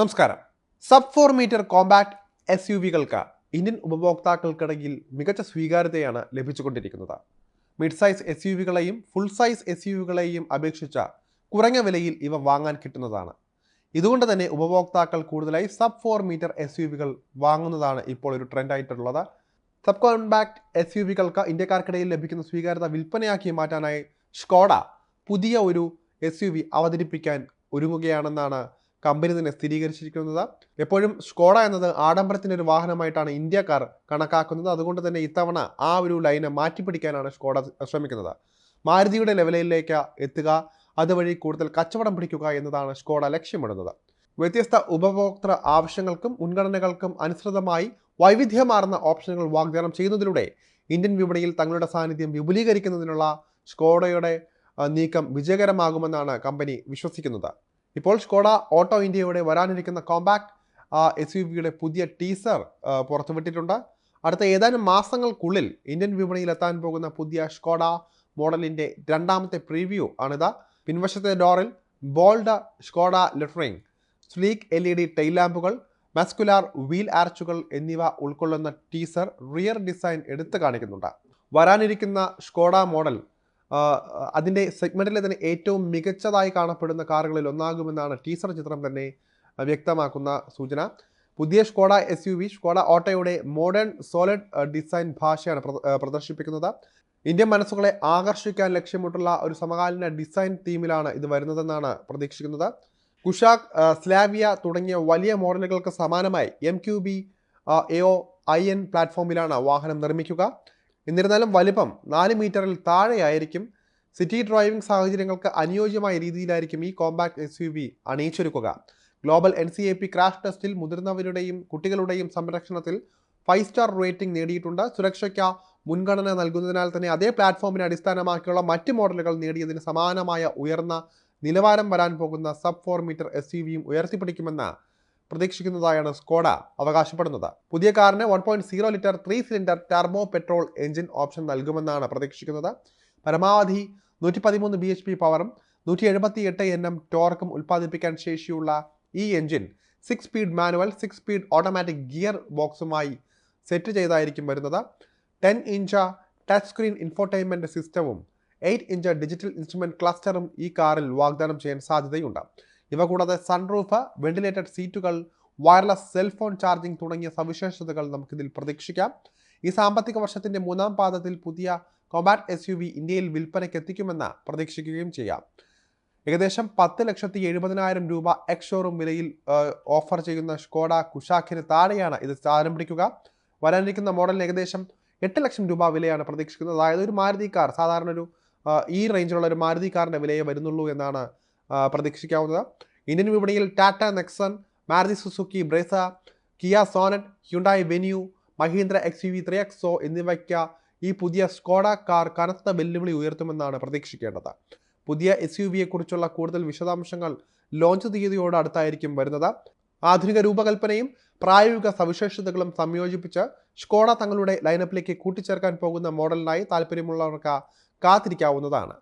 നമസ്കാരം. Sub four metre compact S U വികൾക്ക് Indian ഉപഭോക്താക്കൾക്കിടയിൽ മികച്ച സ്വീകാര്യതയാണ് ലഭിച്ചുകൊണ്ടിരിക്കുന്നത്. മിഡ് സൈസ് എസ് യു വികളെയും ഫുൾ സൈസ് എസ് യു വികളെയും അപേക്ഷിച്ച കുറഞ്ഞ വിലയിൽ ഇവ വാങ്ങാൻ കിട്ടുന്നതാണ്. ഇതുകൊണ്ട് തന്നെ ഉപഭോക്താക്കൾ കൂടുതലായി sub four metre S U വികൾ വാങ്ങുന്നതാണ് ഇപ്പോൾ ഒരു ട്രെൻഡായിട്ടുള്ളത് സബ് കോമ്പാക്ട് എസ് യു വികൾക്ക് ഇന്ത്യക്കാർക്കിടയിൽ ലഭിക്കുന്ന സ്വീകാര്യത വിൽപ്പനയാക്കി മാറ്റാനായി ഷ്കോഡ പുതിയ ഒരു എസ് യു വി അവതരിപ്പിക്കാൻ ഒരുങ്ങുകയാണെന്നാണ് കമ്പനി തന്നെ സ്ഥിരീകരിച്ചിരിക്കുന്നത്. എപ്പോഴും സ്കോഡ എന്നത് ആഡംബരത്തിന്റെ ഒരു വാഹനമായിട്ടാണ് ഇന്ത്യക്കാർ കണക്കാക്കുന്നത്. അതുകൊണ്ട് തന്നെ ഇത്തവണ ആ ഒരു ലൈനെ മാറ്റിപ്പിടിക്കാനാണ് സ്കോഡ ശ്രമിക്കുന്നത്. മാരുതിയുടെ ലെവലിലേക്ക് എത്തുക അതുവഴി കൂടുതൽ കച്ചവടം പിടിക്കുക എന്നതാണ് സ്കോഡ ലക്ഷ്യമിടുന്നത്. വ്യത്യസ്ത ഉപഭോക്തൃ ആവശ്യങ്ങൾക്കും മുൻഗണനകൾക്കും അനുസൃതമായി വൈവിധ്യമാർന്ന ഓപ്ഷനുകൾ വാഗ്ദാനം ചെയ്യുന്നതിലൂടെ ഇന്ത്യൻ വിപണിയിൽ തങ്ങളുടെ സാന്നിധ്യം വിപുലീകരിക്കുന്നതിനുള്ള സ്കോഡയുടെ നീക്കം വിജയകരമാകുമെന്നാണ് കമ്പനി വിശ്വസിക്കുന്നത്. ഇപ്പോൾ സ്കോഡ ഓട്ടോ ഇന്ത്യയുടെ വരാനിരിക്കുന്ന കോമ്പാക്ട് എസ് യു വിയുടെ പുതിയ ടീസർ പുറത്തുവിട്ടിട്ടുണ്ട്. അടുത്ത ഏതാനും മാസങ്ങൾക്കുള്ളിൽ ഇന്ത്യൻ വിപണിയിൽ എത്താൻ പോകുന്ന പുതിയ സ്കോഡ മോഡലിന്റെ രണ്ടാമത്തെ പ്രീവ്യൂ ആണിത്. പിൻവശത്തെ ഡോറിൽ bold Skoda lettering sleek L E D tail ലാമ്പുകൾ muscular wheel ആർച്ചുകൾ എന്നിവ ഉൾക്കൊള്ളുന്ന ടീസർ റിയർ ഡിസൈൻ എടുത്തു കാണിക്കുന്നുണ്ട്. വരാനിരിക്കുന്ന സ്കോഡ മോഡൽ അതിന്റെ സെഗ്മെന്റിലെ തന്നെ ഏറ്റവും മികച്ചതായി കാണപ്പെടുന്ന കാറുകളിൽ ഒന്നാകുമെന്നാണ് ടീസർ ചിത്രം തന്നെ വ്യക്തമാക്കുന്ന സൂചന. പുതിയ Skoda S U V Skoda ഓട്ടോയുടെ modern solid design ഭാഷയാണ് പ്രദർശിപ്പിക്കുന്നത്. ഇന്ത്യൻ മനസ്സുകളെ ആകർഷിക്കാൻ ലക്ഷ്യമിട്ടുള്ള ഒരു സമകാലീന ഡിസൈൻ തീമിലാണ് ഇത് വരുന്നതെന്നാണ് പ്രതീക്ഷിക്കുന്നത്. കുഷാക് സ്ലാവിയ തുടങ്ങിയ വലിയ മോഡലുകൾക്ക് സമാനമായി M Q B A O I N പ്ലാറ്റ്ഫോമിലാണ് വാഹനം നിർമ്മിക്കുക. എന്നിരുന്നാലും വലിപ്പം നാല് മീറ്ററിൽ താഴെയായിരിക്കും. സിറ്റി ഡ്രൈവിംഗ് സാഹചര്യങ്ങൾക്ക് അനുയോജ്യമായ രീതിയിലായിരിക്കും ഈ compact S U V അണിയിച്ചൊരുക്കുക. Global N C A P crash ടെസ്റ്റിൽ മുതിർന്നവരുടെയും കുട്ടികളുടെയും സംരക്ഷണത്തിൽ ഫൈവ് സ്റ്റാർ റേറ്റിംഗ് നേടിയിട്ടുണ്ട്. സുരക്ഷയ്ക്ക് മുൻഗണന നൽകുന്നതിനാൽ തന്നെ അതേ പ്ലാറ്റ്ഫോമിനെ അടിസ്ഥാനമാക്കിയുള്ള മറ്റ് മോഡലുകൾ നേടിയതിന് സമാനമായ ഉയർന്ന നിലവാരം വരാൻ പോകുന്ന sub four metre S U വിയും ഉയർത്തിപ്പിടിക്കുമെന്ന് പ്രതീക്ഷിക്കുന്നതായാണ് സ്കോഡ അവകാശപ്പെടുന്നത്. പുതിയ കാറിന് one point zero litre three cylinder turbo petrol engine option നൽകുമെന്നാണ് പ്രതീക്ഷിക്കുന്നത്. പരമാവധി നൂറ്റി പതിമൂന്ന് ബി എച്ച് പി പവറും നൂറ്റി എഴുപത്തി എട്ട് എൻ എം ടോർക്കും ഉൽപ്പാദിപ്പിക്കാൻ ശേഷിയുള്ള ഈ engine six speed manual six speed automatic gear ബോക്സുമായി set ചെയ്തായിരിക്കും വരുന്നത്. Ten inch touch screen infotainment സിസ്റ്റവും എയ്റ്റ് ഇഞ്ച് ഡിജിറ്റൽ ഇൻസ്ട്രുമെന്റ് ക്ലസ്റ്ററും ഈ കാറിൽ വാഗ്ദാനം ചെയ്യാൻ സാധ്യതയുണ്ട്. ഇവ കൂടാതെ സൺറൂഫ് വെന്റിലേറ്റഡ് സീറ്റുകൾ വയർലെസ് സെൽഫോൺ ചാർജിംഗ് തുടങ്ങിയ സവിശേഷതകൾ നമുക്കിതിൽ പ്രതീക്ഷിക്കാം. ഈ സാമ്പത്തിക വർഷത്തിന്റെ മൂന്നാം പാദത്തിൽ പുതിയ കൊമാറ്റ് എസ് യു വി ഇന്ത്യയിൽ വിൽപ്പനയ്ക്ക് എത്തിക്കുമെന്ന് പ്രതീക്ഷിക്കുകയും ചെയ്യാം. ഏകദേശം പത്ത് ലക്ഷത്തി എഴുപതിനായിരം രൂപ എക്സ് ഷോറൂം വിലയിൽ ഓഫർ ചെയ്യുന്ന സ്കോഡ കുഷാഖിന് താഴെയാണ് ഇത് പിടിക്കുക വരാനിരിക്കുന്ന മോഡലിന് ഏകദേശം എട്ട് ലക്ഷം രൂപ വിലയാണ് പ്രതീക്ഷിക്കുന്നത്. അതായത് ഒരു മാരുതി കാർ സാധാരണ ഒരു ഈ റേഞ്ചിലുള്ള ഒരു മാരുതി കാറിന്റെ വിലയെ വരുന്നുള്ളൂ എന്നാണ് പ്രതീക്ഷിക്കാവുന്നത്. ഇന്ത്യൻ വിപണിയിൽ Tata Nexon Maruti Suzuki Brezza Kia Sonet Hyundai Venue Mahindra X U V three XO എന്നിവയ്ക്ക് ഈ പുതിയ സ്കോഡ കാർ കനത്ത വെല്ലുവിളി ഉയർത്തുമെന്നാണ് പ്രതീക്ഷിക്കേണ്ടത്. പുതിയ എസ് യു വിയെക്കുറിച്ചുള്ള കൂടുതൽ വിശദാംശങ്ങൾ ലോഞ്ച് തീയതിയോട് അടുത്തായിരിക്കും വരുന്നത്. ആധുനിക രൂപകൽപ്പനയും പ്രായോഗിക സവിശേഷതകളും സംയോജിപ്പിച്ച് സ്കോഡ തങ്ങളുടെ ലൈനപ്പിലേക്ക് കൂട്ടിച്ചേർക്കാൻ പോകുന്ന മോഡലിനായി താല്പര്യമുള്ളവർക്ക് കാത്തിരിക്കാവുന്നതാണ്.